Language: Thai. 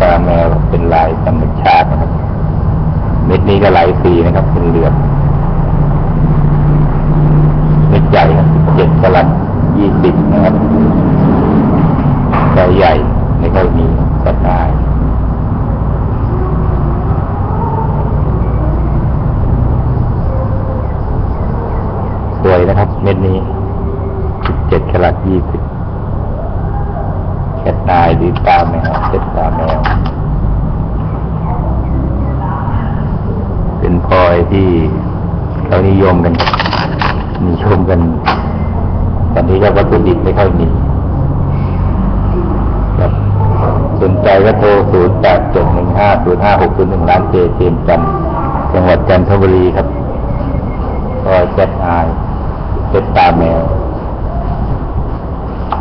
ตาแมวเป็นลายธรรมชาตินะครับ เม็ดนี้ก็หลายสีนะครับ เป็นเหลืองเม็ดใหญ่ครับเจ็ดกลัดยี่สิบนะครับไซส์ใหญ่ไม่ค่อยมีก็ได้สวยนะครับ เม็ดนี้สิบเจ็ดกลัดยี่สิบแคทนายหรือตาแมวเจ็ดตาแมว คอยที่เขานิยมกันมีชมกันตอนนี้ก็วัตถุดิบไม่ค่อยมีสนใจก็โทร0 8 7 1 5 0 5 6 0 1ร้านเจเจมจันจังหวัดจันทบุรีครับพลอยแจ็ดอายเจ็ดตาแมว